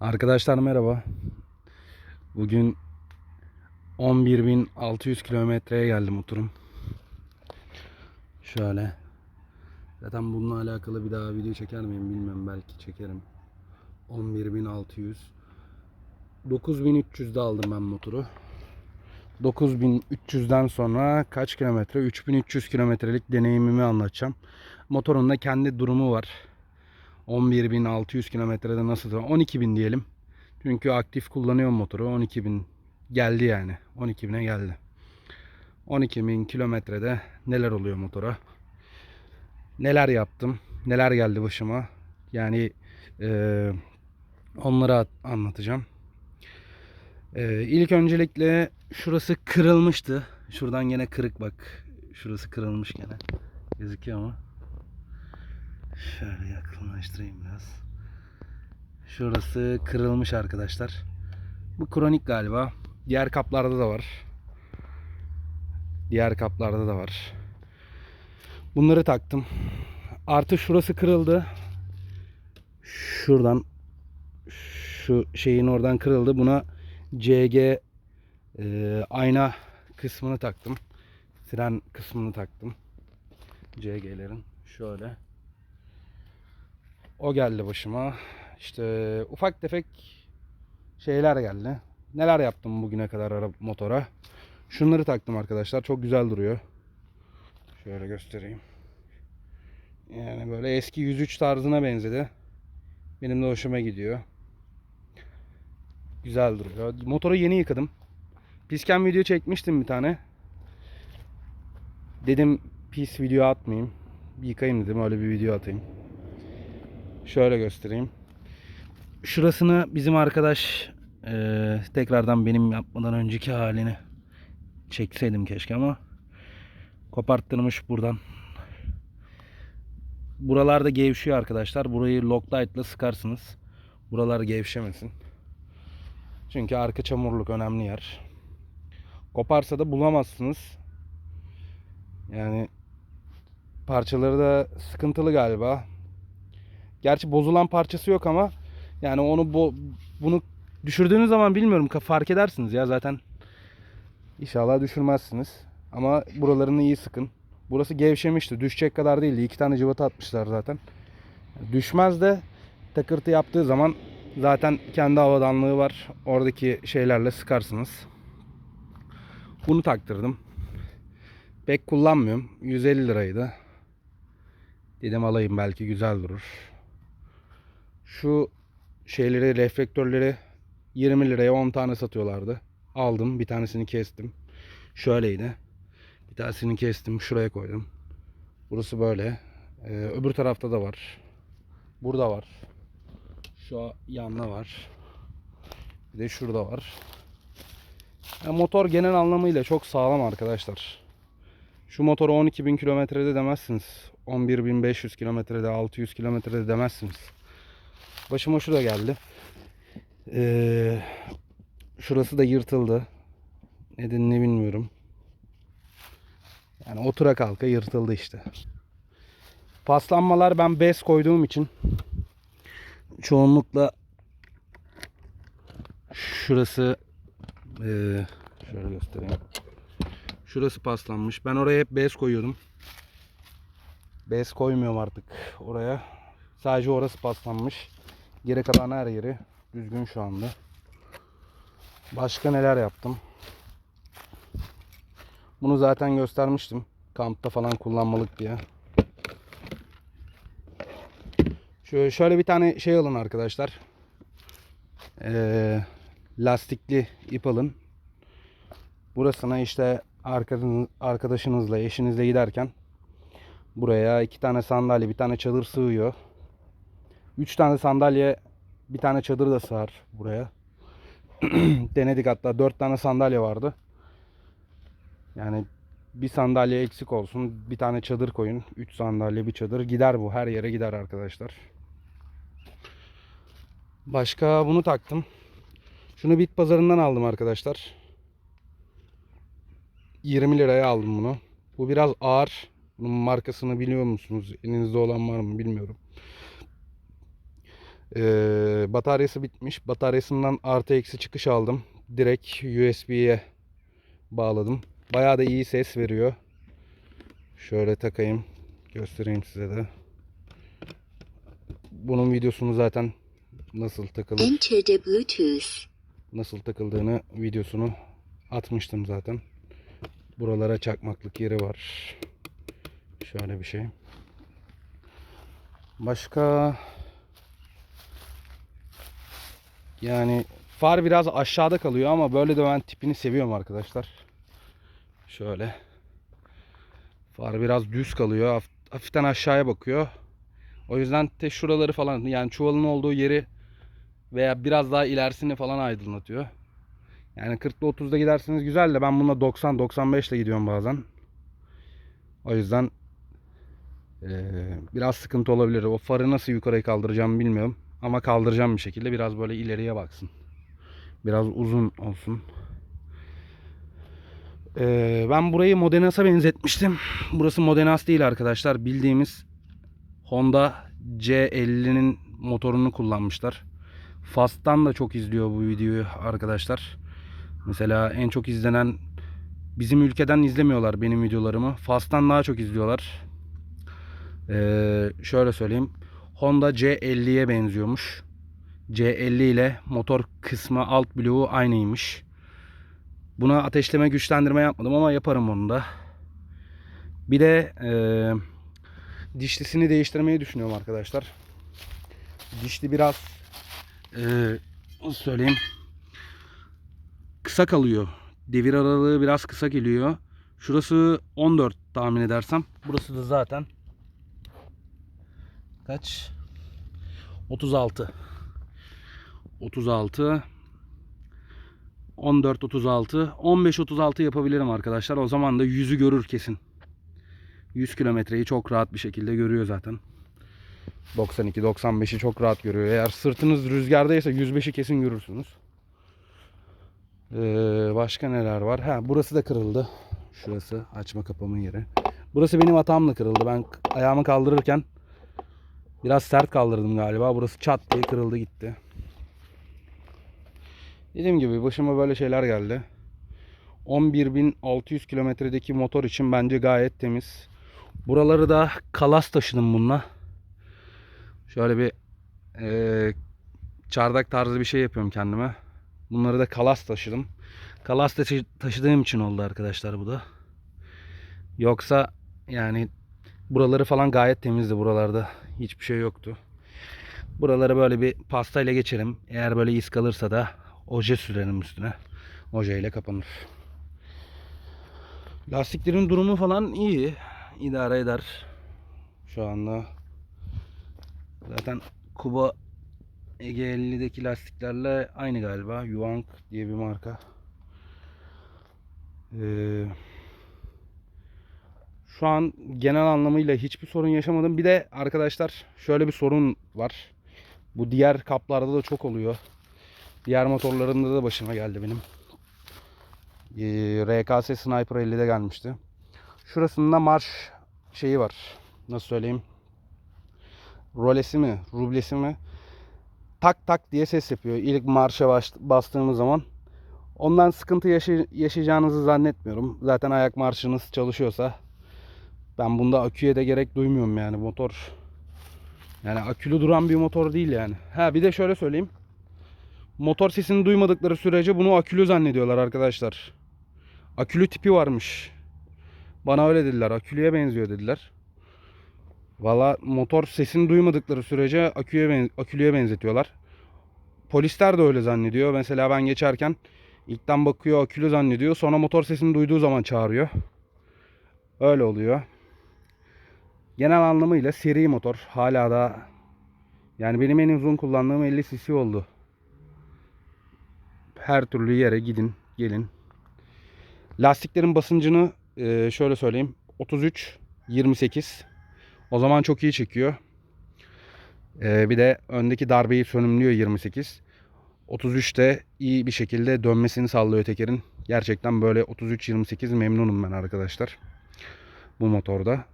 Arkadaşlar merhaba. Bugün 11.600 kilometreye geldim oturum. Şöyle. Zaten bununla alakalı bir daha video çeker miyim bilmem belki çekerim. 11.600 9300'de aldım ben motoru. 9300'den sonra kaç kilometre? 3300 kilometrelik deneyimimi anlatacağım. Motorun da kendi durumu var. 11.600 kilometrede nasıl? 12.000 diyelim. Çünkü aktif kullanıyorum motoru. 12.000 geldi yani. 12.000'e geldi. 12.000 kilometrede neler oluyor motora? Neler yaptım? Neler geldi başıma? Yani eee onları at- anlatacağım. Eee ilk öncelikle şurası kırılmıştı. Şuradan yine kırık bak. Şurası kırılmış gene. Gözüküyor mu? Şöyle yakınlaştırayım biraz. Şurası kırılmış arkadaşlar. Bu kronik galiba. Diğer kaplarda da var. Diğer kaplarda da var. Bunları taktım. Artı şurası kırıldı. Şuradan şu şeyin oradan kırıldı. Buna CG e, ayna kısmını taktım. Fren kısmını taktım. CG'lerin şöyle. O geldi başıma. İşte ufak tefek şeyler geldi. Neler yaptım bugüne kadar araba motora? Şunları taktım arkadaşlar. Çok güzel duruyor. Şöyle göstereyim. Yani böyle eski 103 tarzına benzedi. Benim de hoşuma gidiyor. Güzel duruyor. Motoru yeni yıkadım. Pisken video çekmiştim bir tane. Dedim pis video atmayayım. Bir yıkayayım dedim öyle bir video atayım. Şöyle göstereyim. Şurasını bizim arkadaş eee, tekrardan benim yapmadan önceki halini çekseydim keşke ama koparttırmış buradan. Buralarda gevşiyor arkadaşlar. Burayı Loctite ile sıkarsınız. Buralar gevşemesin. Çünkü arka çamurluk önemli yer. Koparsa da bulamazsınız. Yani parçaları da sıkıntılı galiba. Gerçi bozulan parçası yok ama yani onu bo- bunu düşürdüğünüz zaman bilmiyorum fark edersiniz ya zaten. İnşallah düşürmezsiniz. Ama buralarını iyi sıkın. Burası gevşemişti. Düşecek kadar değildi. İki tane cıvata atmışlar zaten. Düşmez de takırtı yaptığı zaman zaten kendi havadanlığı var. Oradaki şeylerle sıkarsınız. Bunu taktırdım. Pek kullanmıyorum. 150 liraydı. Dedim alayım belki güzel durur. Şu şeyleri, reflektörleri 20 liraya 10 tane satıyorlardı. Aldım. Bir tanesini kestim. Şöyleydi. Bir tanesini kestim. Şuraya koydum. Burası böyle. Ee, öbür tarafta da var. Burada var. Şu yanına var. Bir de şurada var. Ya motor genel anlamıyla çok sağlam arkadaşlar. Şu motoru 12.000 kilometrede demezsiniz. 11.500 kilometrede, 600 kilometrede demezsiniz. Başıma şu da geldi. Ee, şurası da yırtıldı. Nedenini bilmiyorum. Yani otura kalka yırtıldı işte. Paslanmalar ben bez koyduğum için çoğunlukla şurası ee, şöyle göstereyim. Şurası paslanmış. Ben oraya hep bez koyuyordum. Bez koymuyorum artık oraya. Sadece orası paslanmış. Geri kalan her yeri düzgün şu anda. Başka neler yaptım? Bunu zaten göstermiştim. Kampta falan kullanmalık diye. Şöyle, şöyle bir tane şey alın arkadaşlar. Ee, lastikli ip alın. Burasına işte arkadaşınız- arkadaşınızla, eşinizle giderken buraya iki tane sandalye, bir tane çadır sığıyor. Üç tane sandalye, bir tane çadır da sığar buraya. Denedik hatta dört tane sandalye vardı. Yani bir sandalye eksik olsun, bir tane çadır koyun. Üç sandalye, bir çadır gider bu. Her yere gider arkadaşlar. Başka bunu taktım. Şunu bit pazarından aldım arkadaşlar. 20 liraya aldım bunu. Bu biraz ağır. Bunun markasını biliyor musunuz? Elinizde olan var mı bilmiyorum. Ee, bataryası bitmiş. Bataryasından artı eksi çıkış aldım. Direkt USB'ye bağladım. Bayağı da iyi ses veriyor. Şöyle takayım. Göstereyim size de. Bunun videosunu zaten nasıl takılır, Enter the Bluetooth. nasıl takıldığını videosunu atmıştım zaten. Buralara çakmaklık yeri var. Şöyle bir şey. Başka yani far biraz aşağıda kalıyor ama böyle de ben tipini seviyorum arkadaşlar. Şöyle. Far biraz düz kalıyor. haf- Hafiften aşağıya bakıyor. O yüzden de şuraları falan yani çuvalın olduğu yeri veya biraz daha ilerisini falan aydınlatıyor. Yani 40'la 30'da giderseniz güzel de ben bununla 90-95 ile gidiyorum bazen. O yüzden eee, biraz sıkıntı olabilir. O farı nasıl yukarıya kaldıracağım bilmiyorum. Ama kaldıracağım bir şekilde. Biraz böyle ileriye baksın. Biraz uzun olsun. Eee, ben burayı Modenas'a benzetmiştim. Burası Modenas değil arkadaşlar. Bildiğimiz Honda C50'nin motorunu kullanmışlar. Fast'tan da çok izliyor bu videoyu arkadaşlar. Mesela en çok izlenen bizim ülkeden izlemiyorlar benim videolarımı. Fast'tan daha çok izliyorlar. Ee, şöyle söyleyeyim. Honda C50'ye benziyormuş. C50 ile motor kısmı alt bloğu aynıymış. Buna ateşleme güçlendirme yapmadım ama yaparım onu da. Bir de eee dişlisini değiştirmeyi düşünüyorum arkadaşlar. Dişli biraz eee, nasıl söyleyeyim kısa kalıyor. Devir aralığı biraz kısa geliyor. Şurası 14 tahmin edersem. Burası da zaten kaç? 36. 36 14 36 15 36 yapabilirim arkadaşlar. O zaman da yüzü görür kesin. 100 kilometreyi çok rahat bir şekilde görüyor zaten. 92 95'i çok rahat görüyor. Eğer sırtınız rüzgardaysa 105'i kesin görürsünüz. Ee, başka neler var? Ha burası da kırıldı. Şurası açma kapama yeri. Burası benim hatamla kırıldı. Ben ayağımı kaldırırken biraz sert kaldırdım galiba. Burası çat diye kırıldı gitti. Dediğim gibi başıma böyle şeyler geldi. 11.600 kilometredeki motor için bence gayet temiz. Buraları da kalas taşıdım bununla. Şöyle bir eee, çardak tarzı bir şey yapıyorum kendime. Bunları da kalas taşıdım. Kalas taşı- taşıdığım için oldu arkadaşlar bu da. Yoksa yani buraları falan gayet temizdi buralarda. Hiçbir şey yoktu. Buraları böyle bir pastayla geçerim. Eğer böyle iz kalırsa da oje sürerim üstüne. Oje ile kapanır. Lastiklerin durumu falan iyi. İdare eder. Şu anda. Zaten Kuba Ege 50'deki lastiklerle aynı galiba. Yuang diye bir marka. Ee, şu an genel anlamıyla hiçbir sorun yaşamadım. Bir de arkadaşlar şöyle bir sorun var. Bu diğer kaplarda da çok oluyor. Diğer motorlarında da başıma geldi benim. Ee, RKS Sniper 50'de gelmişti. Şurasında marş şeyi var. Nasıl söyleyeyim? Rolesi mi? Rublesi mi? Tak tak diye ses yapıyor. İlk marşa bastığımız zaman. Ondan sıkıntı yaşay- yaşayacağınızı zannetmiyorum. Zaten ayak marşınız çalışıyorsa ben bunda aküye de gerek duymuyorum yani motor. Yani akülü duran bir motor değil yani. Ha bir de şöyle söyleyeyim. Motor sesini duymadıkları sürece bunu akülü zannediyorlar arkadaşlar. Akülü tipi varmış. Bana öyle dediler. Akülüye benziyor dediler. Valla motor sesini duymadıkları sürece aküye ben, akülüye benzetiyorlar. Polisler de öyle zannediyor. Mesela ben geçerken ilkten bakıyor akülü zannediyor. Sonra motor sesini duyduğu zaman çağırıyor. Öyle oluyor. Genel anlamıyla seri motor. Hala da yani benim en uzun kullandığım 50 cc oldu. Her türlü yere gidin, gelin. Lastiklerin basıncını e, şöyle söyleyeyim. 33 28. O zaman çok iyi çekiyor. E, bir de öndeki darbeyi sönümlüyor 28. 33'te iyi bir şekilde dönmesini sağlıyor tekerin. Gerçekten böyle 33-28 memnunum ben arkadaşlar. Bu motorda.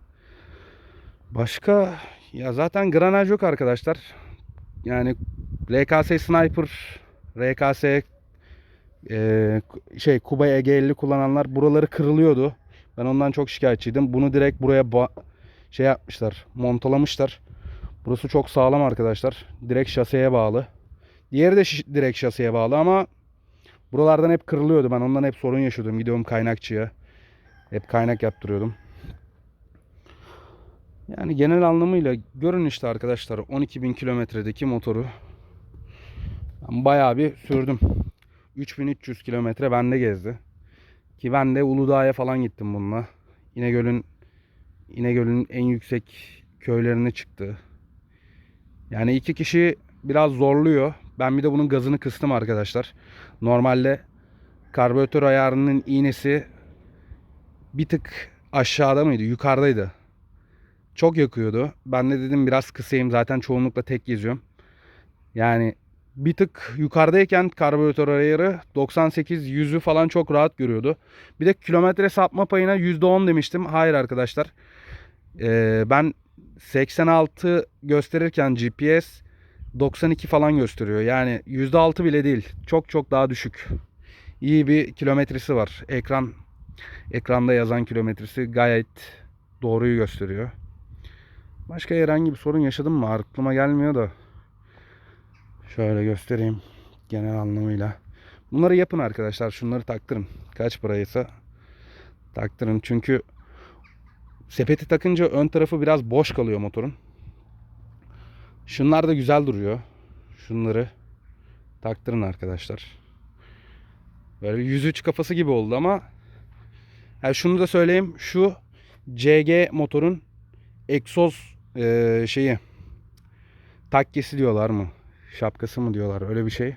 Başka ya zaten granaj yok arkadaşlar. yani RKS Sniper, RKS e, şey Kuba Ege kullananlar buraları kırılıyordu. Ben ondan çok şikayetçiydim. Bunu direkt buraya şey yapmışlar, montalamışlar. Burası çok sağlam arkadaşlar. Direkt şaseye bağlı. Diğeri de direkt şaseye bağlı ama buralardan hep kırılıyordu. Ben ondan hep sorun yaşıyordum. Gidiyorum kaynakçıya. Hep kaynak yaptırıyordum. Yani genel anlamıyla görün işte arkadaşlar 12.000 kilometredeki motoru ben bayağı bir sürdüm. 3300 kilometre bende gezdi. Ki ben de Uludağ'a falan gittim bununla. İnegöl'ün İnegöl'ün en yüksek köylerine çıktı. Yani iki kişi biraz zorluyor. Ben bir de bunun gazını kıstım arkadaşlar. Normalde karbüratör ayarının iğnesi bir tık aşağıda mıydı? Yukarıdaydı. Çok yakıyordu. Ben de dedim biraz kısayım. Zaten çoğunlukla tek geziyorum. Yani bir tık yukarıdayken karbüratör ayarı 98 100'ü falan çok rahat görüyordu. Bir de kilometre sapma payına %10 demiştim. Hayır arkadaşlar. Ee, ben 86 gösterirken GPS 92 falan gösteriyor. Yani %6 bile değil. Çok çok daha düşük. İyi bir kilometresi var. Ekran ekranda yazan kilometresi gayet doğruyu gösteriyor. Başka herhangi bir sorun yaşadım mı? Aklıma gelmiyor da. Şöyle göstereyim genel anlamıyla. Bunları yapın arkadaşlar. Şunları taktırın. Kaç paraysa taktırın. Çünkü sepeti takınca ön tarafı biraz boş kalıyor motorun. Şunlar da güzel duruyor. Şunları taktırın arkadaşlar. Böyle bir 103 kafası gibi oldu ama yani şunu da söyleyeyim. Şu CG motorun egzoz eee, şeyi takkesi diyorlar mı? Şapkası mı diyorlar öyle bir şey.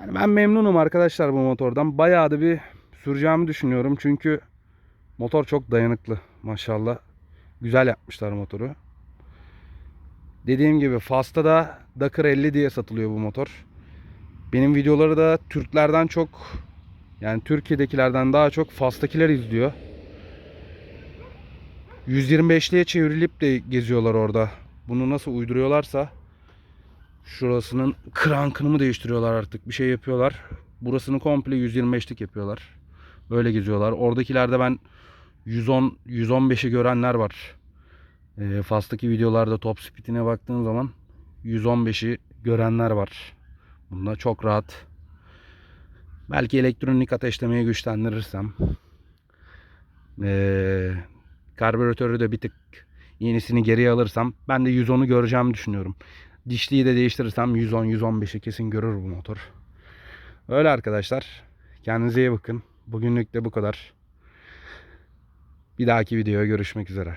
Yani ben memnunum arkadaşlar bu motordan. Bayağı da bir süreceğimi düşünüyorum. Çünkü motor çok dayanıklı maşallah. Güzel yapmışlar motoru. Dediğim gibi Fast'ta da Dakar 50 diye satılıyor bu motor. Benim videoları da Türklerden çok yani Türkiye'dekilerden daha çok Fast'takiler izliyor. 125'liye çevrilip de geziyorlar orada. Bunu nasıl uyduruyorlarsa şurasının krankını mı değiştiriyorlar artık bir şey yapıyorlar. Burasını komple 125'lik yapıyorlar. Böyle geziyorlar. Oradakilerde ben 110 115'i görenler var. E, Fast'taki videolarda top speed'ine baktığın zaman 115'i görenler var. Bunda çok rahat. Belki elektronik ateşlemeyi güçlendirirsem e, karbüratörü de bir tık yenisini geriye alırsam ben de 110'u göreceğimi düşünüyorum. Dişliyi de değiştirirsem 110-115'i kesin görür bu motor. Öyle arkadaşlar. Kendinize iyi bakın. Bugünlük de bu kadar. Bir dahaki videoya görüşmek üzere.